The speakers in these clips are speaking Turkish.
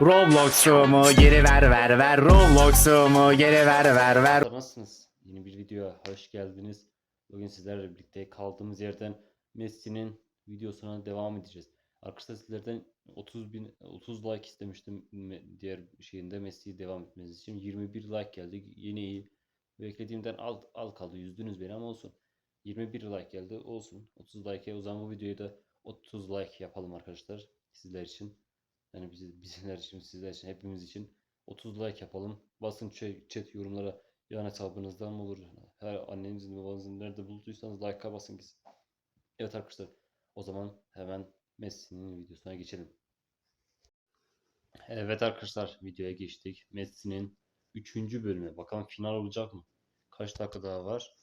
Roblox'umu geri ver ver ver Roblox'umu geri ver ver ver Nasılsınız? Yeni bir videoya hoş geldiniz. Bugün sizlerle birlikte kaldığımız yerden Messi'nin videosuna devam edeceğiz. Arkadaşlar sizlerden 30 bin 30 like istemiştim diğer şeyinde Messi'yi devam etmeniz için. 21 like geldi. Yine iyi. Beklediğimden al, al kaldı. Yüzdünüz beni ama olsun. 21 like geldi. Olsun. 30 like'e o zaman bu videoyu da 30 like yapalım arkadaşlar. Sizler için. Yani bizi, bizler için, sizler için, hepimiz için 30 like yapalım. Basın chat yorumlara yan hesabınızdan mı olur? Her annenizin babanızın nerede bulduysanız like'a basın gitsin. Evet arkadaşlar. O zaman hemen Messi'nin videosuna geçelim. Evet arkadaşlar videoya geçtik. Messi'nin 3. bölümü. Bakalım final olacak mı? Kaç dakika daha var?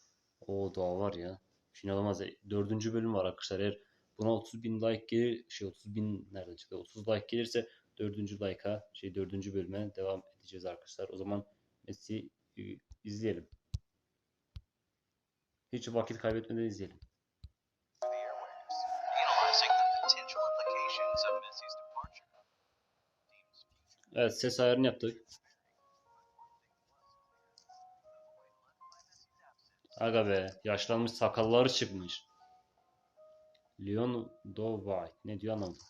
O daha var ya. Final olmaz. 4. bölüm var arkadaşlar. Eğer buna 30 bin like gelir, şey 30 bin nereden çıktı? 30 like gelirse 4. like'a şey 4. bölüme devam edeceğiz arkadaşlar. O zaman Messi e, izleyelim. Hiç vakit kaybetmeden izleyelim. Evet ses ayarını yaptık. Aga be yaşlanmış sakalları çıkmış. Leon Dovay ne diyor anlamadım.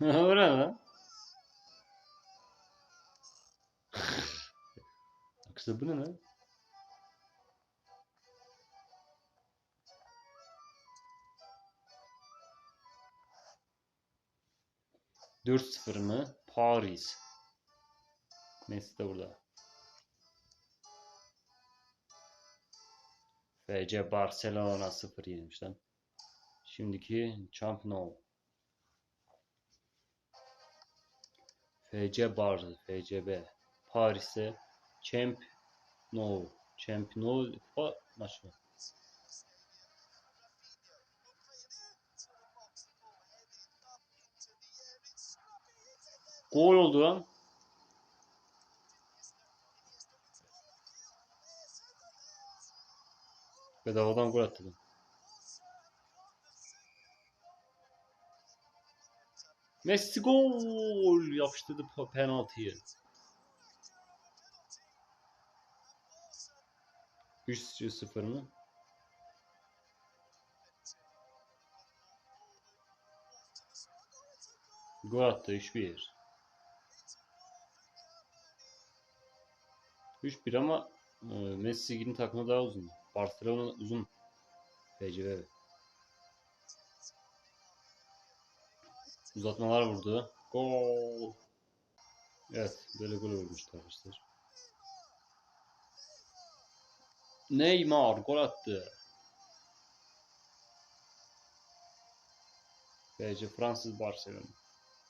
Orada. Kısa bu ne lan? Dört 0 mı? Paris. Messi de burada. FC Barcelona 0 yenilmiş lan. Şimdiki Champ Nou. FC Bar, FCB. Paris'te Champ Nou. Champ Nou kupa maçı. Gol oldu lan. Bedavadan gol attı. Messi gol yapıştırdı pe- penaltıyı. 3-0 mı? Gol attı 3-1. 3-1 ama e, Messi'nin takımı daha uzun. Barcelona uzun. PCV. Uzatmalar vurdu. Gol. Evet, böyle gol olmuştu arkadaşlar. Neymar gol attı. PC Fransız Barcelona.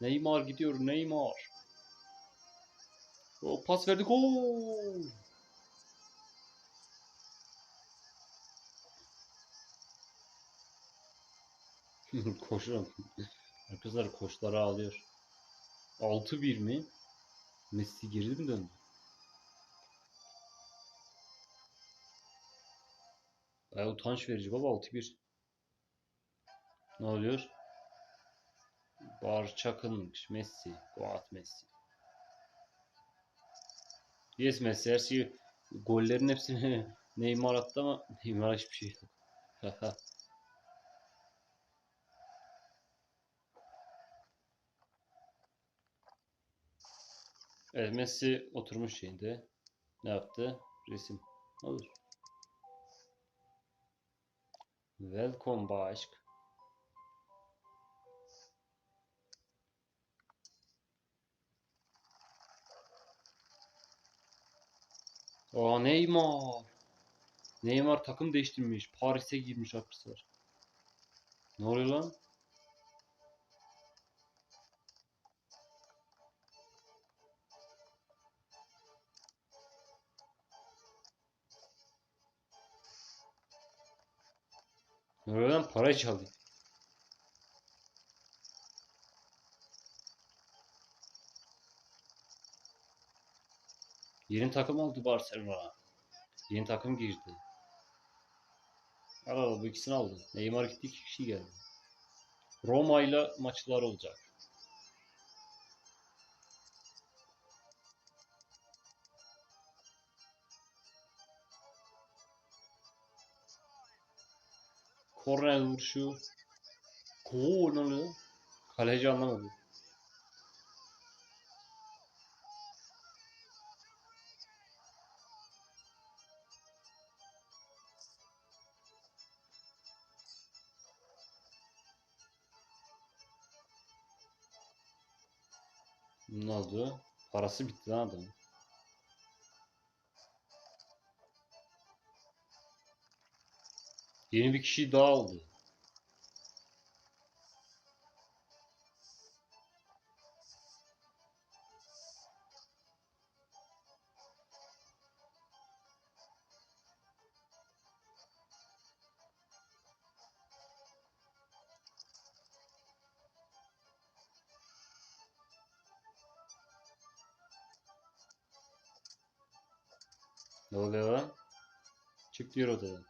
Neymar gidiyor Neymar. O pas verdi gol. Koşuyorum. Arkadaşlar koçları ağlıyor. 6-1 mi? Messi geri mi döndü? Baya utanç verici baba 6-1. Ne oluyor? Barçak'ınmış Messi. Goat Messi. Yes Messi her şeyi gollerin hepsini Neymar attı ama Neymar hiçbir şey yok. Evet Messi oturmuş şeyinde. Ne yaptı? Resim. Olur. Welcome başk. Aa Neymar. Neymar takım değiştirmiş. Paris'e girmiş arkadaşlar. Ne oluyor lan? Lan? Para çalıyor. Yeni takım oldu Barcelona. Yeni takım girdi. Al al bu ikisini aldı. Neymar gitti iki kişi geldi. Roma ile maçlar olacak. Korner vuruşu. Gol oluyor? Kaleci anlamadı. Ne oldu? Parası bitti lan adamın. Yeni bir kişi daha aldı. Ne oluyor lan? Çık diyor odadan.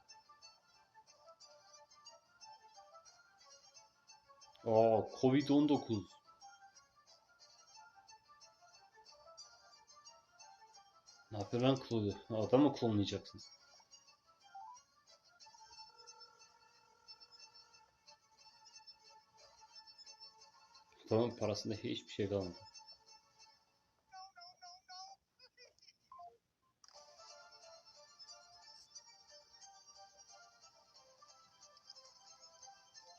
Aa, Covid-19. Ne yapıyor lan klonu? Adam mı klonlayacaksın? Tamam parasında hiçbir şey kalmadı.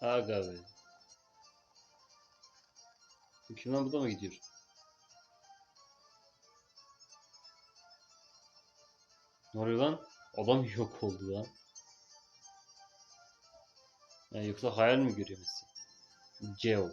Aga be. Bu kim lan mı gidiyor? Ne oluyor lan? Adam yok oldu lan. Ya yoksa hayal mi görüyor Messi? Geo.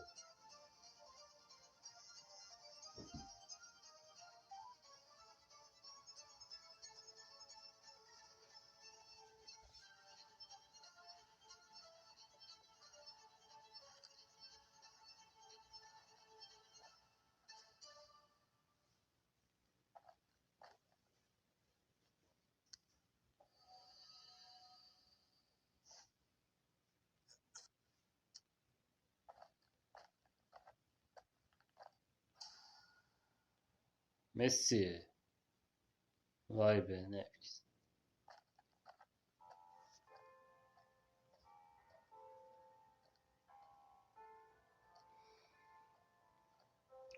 Messi. Vay be ne nefis.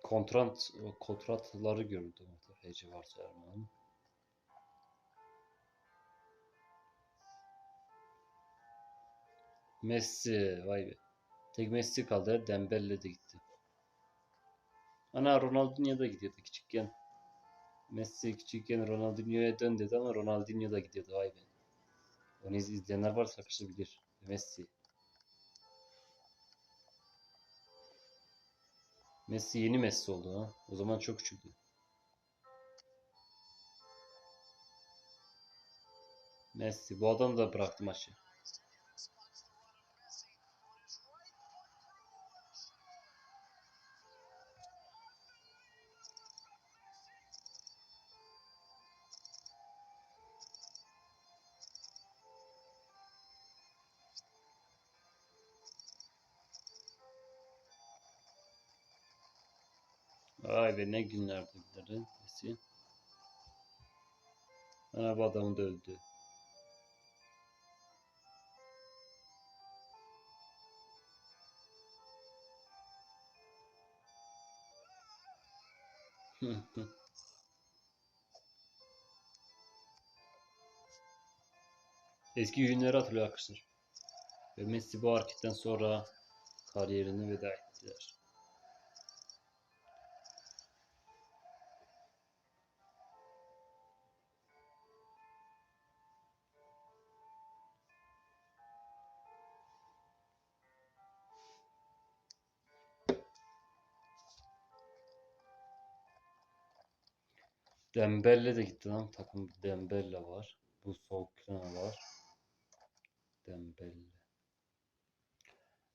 Kontrat kontratları gördüm orada FC Barcelona'nın. Messi vay be. Tek Messi kaldı. Dembele de gitti. Ana Ronaldinho da gidiyordu küçükken. Messi küçükken Ronaldinho'ya dön dedi ama Ronaldinho da gidiyordu vay be. Onu iz- izleyenler varsa kışı bilir. Messi. Messi yeni Messi oldu ha. O zaman çok küçüktü. Messi. Bu adam da bıraktı maçı. Vay be ne günlerdi bunları. Messi. Ana bu adamı da öldü. Eski günleri hatırlıyor arkadaşlar. Ve Messi bu hareketten sonra kariyerini veda ettiler. Dembele de gitti lan. Takım Dembele var. Bu Sokran var. Dembele.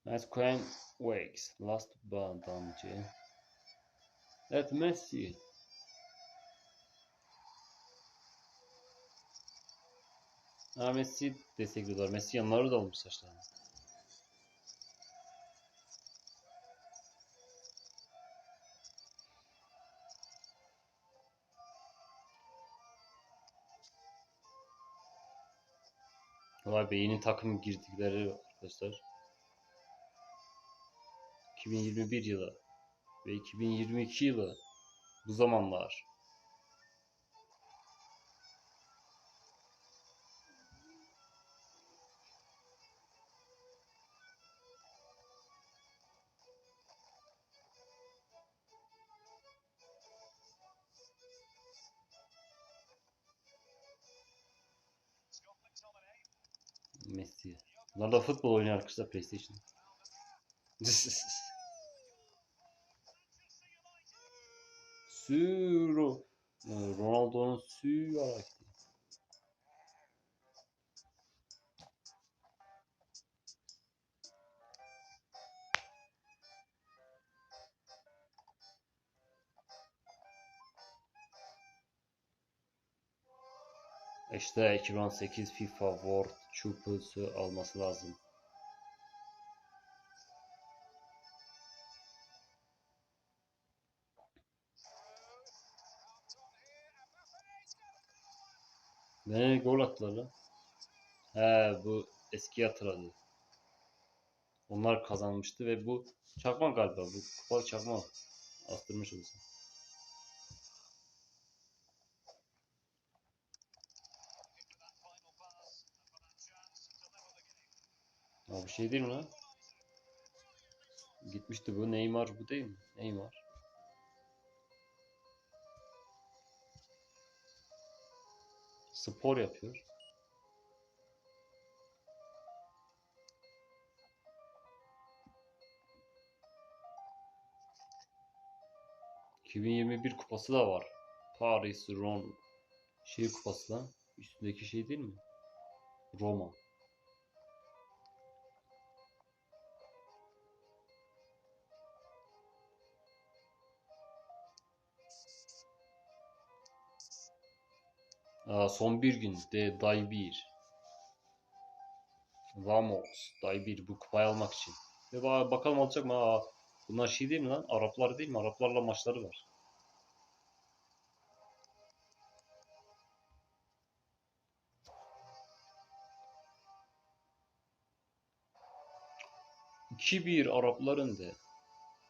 Nice Queen Wakes. Last Badamcı. Evet Messi. Ha Messi destekliyorlar. Messi yanları da almış saçlarını. Vay be yeni takım girdikleri arkadaşlar. 2021 yılı ve 2022 yılı bu zamanlar. Bunlar da futbol oynuyor arkadaşlar PlayStation. Suro. Ronaldo'nun sü hareketi. İşte 2018 FIFA World Cup'u alması lazım. Ne gol attılar lan? He bu eski hatırladı. Onlar kazanmıştı ve bu çakma galiba bu kupa çakma astırmış olsun. Bu şey değil mi lan? Gitmişti bu Neymar bu değil mi? Neymar. Spor yapıyor. ...2021 kupası da var. Paris Ron şey kupası lan. Üstündeki şey değil mi? Roma. Son bir gün de day 1. Vamos day 1 bu kupayı almak için. Ve ba- bakalım alacak mı? Aa, bunlar şey değil mi lan? Araplar değil mi? Araplarla maçları var. İki bir Arapların da.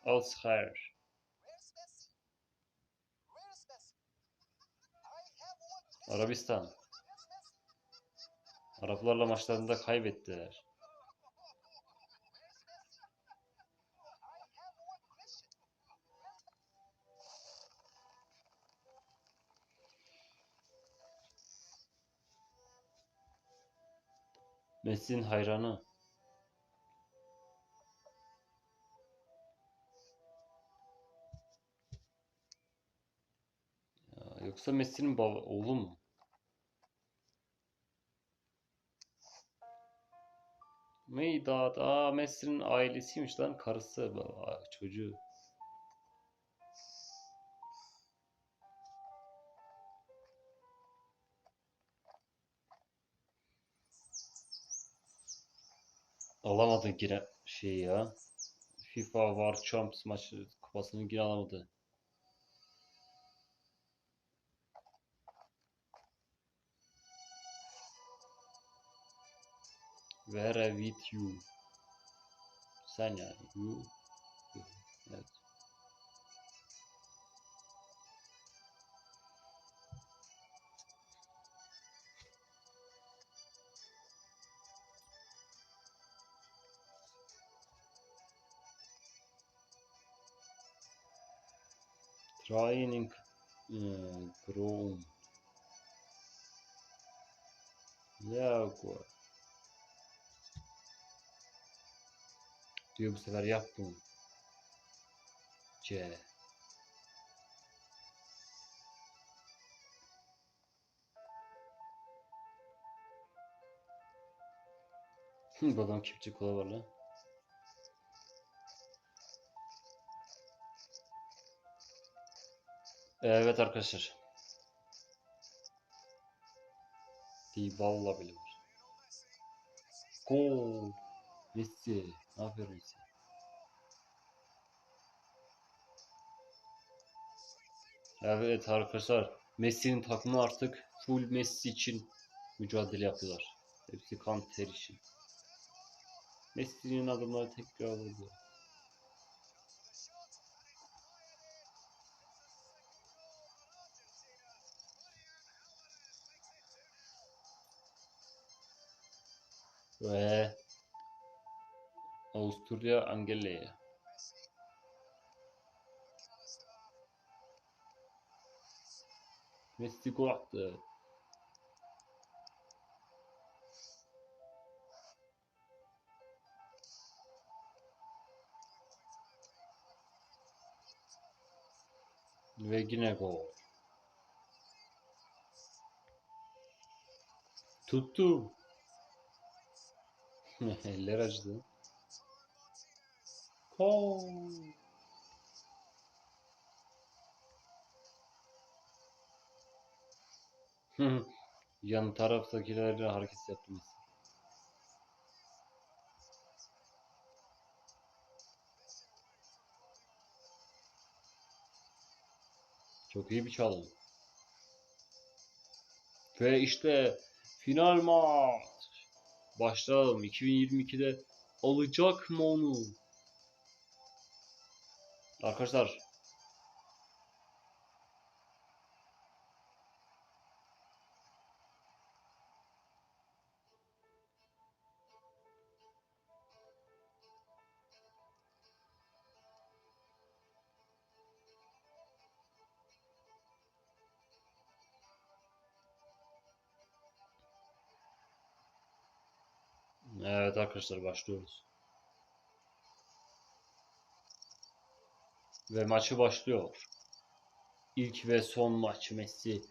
Al Arabistan. Araplarla maçlarında kaybettiler. Messi'nin hayranı. Yoksa Messi'nin baba, oğlu mu? Meydat. Aa Messi'nin ailesiymiş lan. Karısı. Aa, çocuğu. Alamadı gire şey ya. FIFA War Champs maçı kupasını geri alamadı. Where Vera with you. Sanya, you. Yes. Training äh, Kron. Jaguar. Diyor bu sefer yap bunu. C. Hı, Babam kepçe kola var lan. Evet arkadaşlar. Dybala bile var. Gol. Messi. Aferin Messi. Evet arkadaşlar. Messi'nin takımı artık full Messi için mücadele yapıyorlar. Hepsi kan ter için. Messi'nin adımları tekrar vurdu. Ve Avusturya Angelia. Messi gol attı. Ve yine gol. Tuttu. Eller acıdı. Gol. Yan taraftakilerle hareket yaptınız. Çok iyi bir çalım. Ve işte final maç. Başlayalım. 2022'de alacak mı onu? Arkadaşlar Evet arkadaşlar başlıyoruz. Ve maçı başlıyor. İlk ve son maç Messi.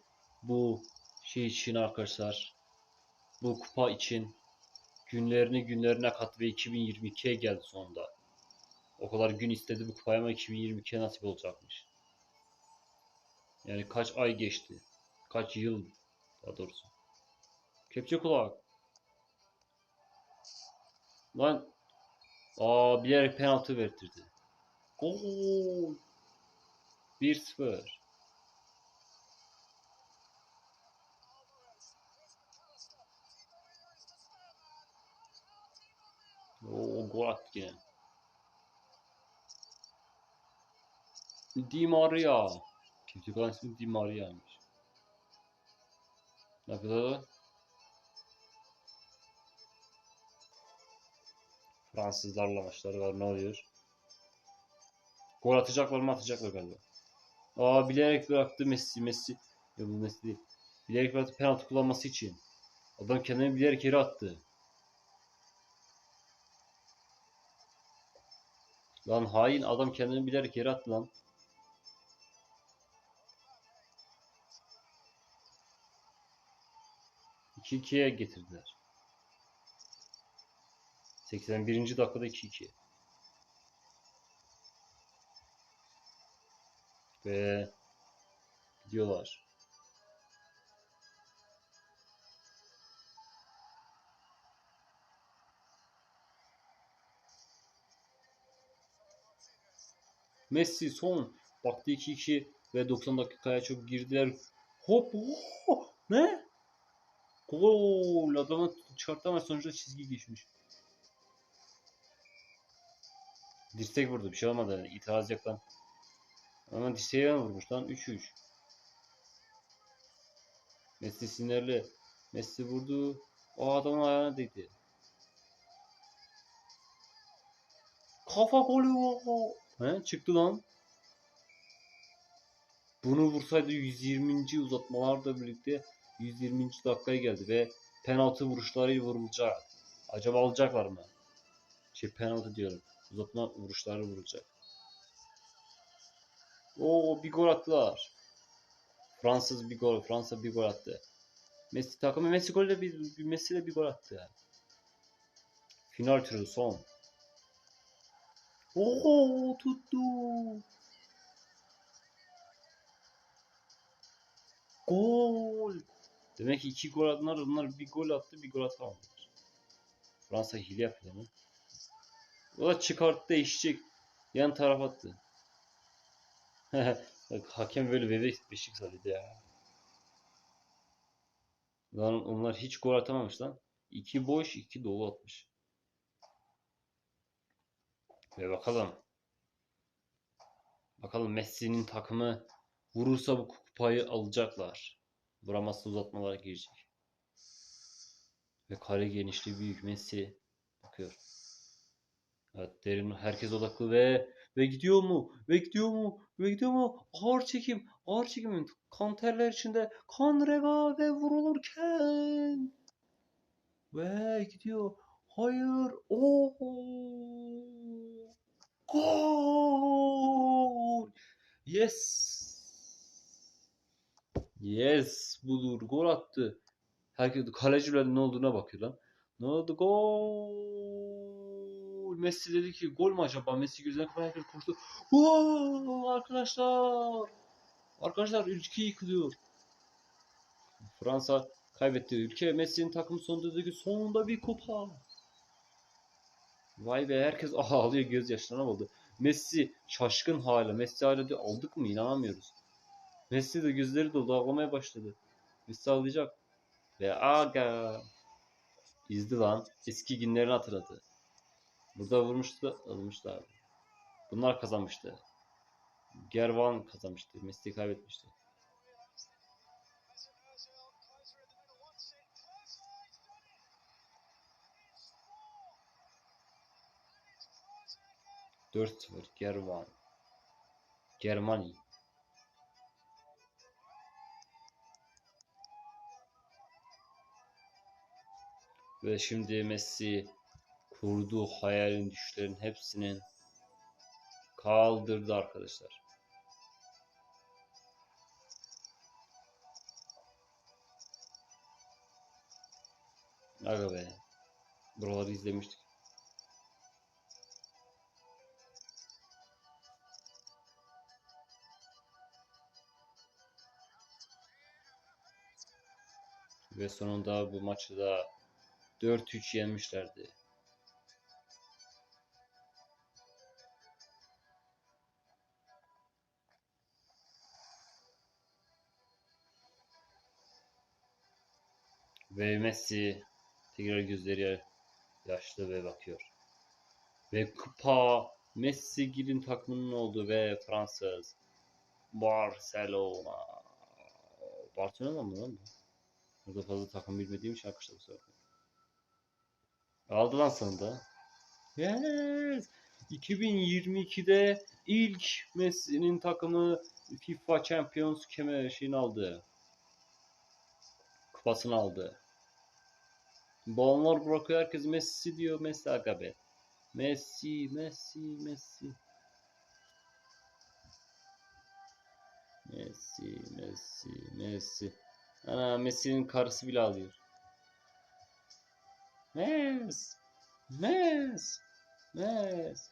Bu şey için arkadaşlar. Bu kupa için günlerini günlerine kat ve 2022'ye geldi sonunda. O kadar gün istedi bu kupayı ama 2022'ye nasip olacakmış. Yani kaç ay geçti? Kaç yıl daha doğrusu. Kepçe kulak. Lan Aa bilerek penaltı verdirdi. Gol. 1-0. Oo gol attı. Di Maria. Kimse kalan ismi Di Maria'ymış. Ne yapıyorlar? Fransızlarla maçları var. Ne oluyor? Gol atacaklar mı atacaklar galiba. Aa bilerek bıraktı Messi. Messi. Ya bu Messi değil. Bilerek bıraktı penaltı kullanması için. Adam kendini bilerek yere attı. Lan hain adam kendini bilerek yere attı lan. İki ikiye getirdiler. 81. dakikada 2-2. Ve gidiyorlar. Messi son baktı 2-2 ve 90 dakikaya çok girdiler. Hop oh, ne? Gol adamı çıkarttı ama sonuçta çizgi geçmiş. Dirsek vurdu bir şey olmadı. İtiraz yok. Ama dirseğe vurmuş lan 3-3. Messi sinirli. Messi vurdu. O adamın ayağına değdi. Kafa golü. He çıktı lan. Bunu vursaydı 120. uzatmalarla birlikte 120. dakikaya geldi ve penaltı vuruşlarıyla vurulacak. Acaba alacaklar mı? Şey penaltı diyorum. Uzatma vuruşları vurulacak. Oo bir gol attılar. Fransız bir gol. Fransa bir gol attı. Messi takımı Messi golü de bir, Messi de bir gol attı yani. Final turu son. Oo tuttu. Gol. Demek ki iki gol attılar. Onlar bir gol attı, bir gol atamadılar. Fransa hile yapıyor mu? O da çıkarttı değişecek. Yan taraf attı. Hakem böyle bebek beşik sanıyordu ya. Lan onlar hiç gol atamamış lan. İki boş, iki dolu atmış. Ve bakalım. Bakalım Messi'nin takımı vurursa bu kupayı alacaklar. Vuramazsa uzatmalara girecek. Ve kare genişliği büyük. Messi bakıyor. Evet derin herkes odaklı ve ve gidiyor mu? Ve gidiyor mu? Ve gidiyor mu? Ağır çekim. Ağır çekim. Kan terler içinde. Kan reva ve vurulurken. Ve gidiyor. Hayır. Oo. Gol. Yes. Yes. Budur. Gol attı. Herkes kalecilerin ne olduğuna bakıyor lan. Ne oldu? Gol. Messi dedi ki gol mü acaba? Messi gözüne kadar herkes koştu. Wow, arkadaşlar. Arkadaşlar ülke yıkılıyor. Fransa kaybetti ülke. Messi'nin takımı sonunda dedi ki sonunda bir kupa. Vay be herkes ağlıyor gözyaşlarına oldu. Messi şaşkın hala. Messi hala diyor aldık mı inanamıyoruz. Messi de gözleri doldu ağlamaya başladı. Messi ağlayacak. Ve aga izdi lan. Eski günlerini hatırladı. Burada vurmuştu, almışlardı. Bunlar kazanmıştı. Gervan kazanmıştı. Messi kaybetmişti. Dört sıfır Gervan. Germany. Ve şimdi Messi kurduğu hayalin düşlerin hepsinin kaldırdı arkadaşlar. Aga be. Buraları izlemiştik. Ve sonunda bu maçı da 4-3 yenmişlerdi. Ve Messi tekrar gözleri yaşlı ve bakıyor. Ve kupa Messi Gil'in takımının olduğu ve Fransız Barcelona. Barcelona mı lan bu? Burada fazla takım bilmediğim için arkadaşlar bu sefer. Aldı lan sonunda. Yes! 2022'de ilk Messi'nin takımı FIFA Champions kemer şeyini aldı. Kupasını aldı. Balonlar bırakıyor herkes Messi diyor. Messi aga. Messi, Messi, Messi. Messi, Messi, Messi. Ana Messi'nin karısı bile alıyor. Mes. Mes. Mes.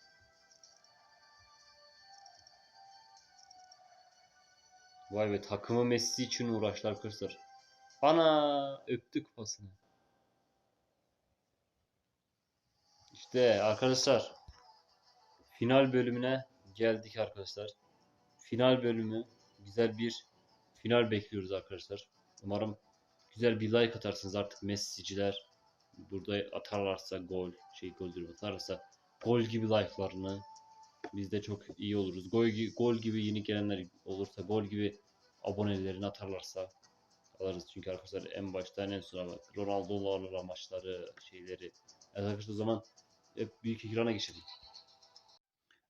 Vay be takımı Messi için uğraştılar arkadaşlar. Ana öptü kupasını. İşte arkadaşlar final bölümüne geldik arkadaşlar. Final bölümü güzel bir final bekliyoruz arkadaşlar. Umarım güzel bir like atarsınız artık Messi'ciler burada atarlarsa gol şey gol diyorum atarlarsa gol gibi like'larını biz de çok iyi oluruz. Gol, gol gibi yeni gelenler olursa gol gibi abonelerini atarlarsa alırız. Çünkü arkadaşlar en baştan en sona bak Ronaldo'larla maçları şeyleri. Evet arkadaşlar o zaman hep büyük ekrana geçelim.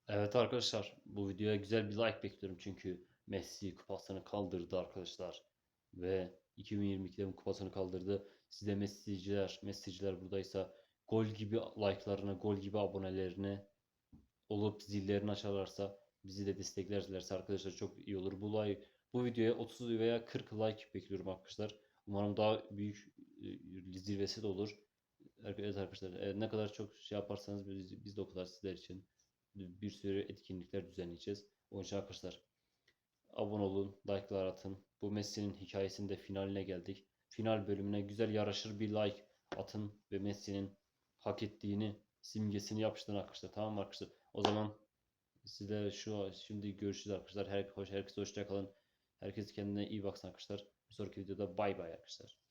Evet arkadaşlar bu videoya güzel bir like bekliyorum çünkü Messi kupasını kaldırdı arkadaşlar ve 2022'de bu kupasını kaldırdı. Siz de Messi'ciler, Messi'ciler buradaysa gol gibi like'larını, gol gibi abonelerini olup zillerini açarlarsa bizi de desteklerlerse arkadaşlar çok iyi olur. Bu like bu videoya 30 veya 40 like bekliyorum arkadaşlar. Umarım daha büyük e, zirvesi de olur. Evet arkadaşlar ne kadar çok şey yaparsanız biz, biz de o kadar sizler için bir sürü etkinlikler düzenleyeceğiz. Onun için arkadaşlar abone olun, like'lar atın. Bu Messi'nin hikayesinde finaline geldik. Final bölümüne güzel yaraşır bir like atın ve Messi'nin hak ettiğini simgesini yapıştırın arkadaşlar. Tamam mı arkadaşlar? O zaman sizler şu şimdi görüşürüz arkadaşlar. Her, hoş, herkese hoşça kalın. Herkes kendine iyi baksın arkadaşlar. Bir sonraki videoda bay bay arkadaşlar.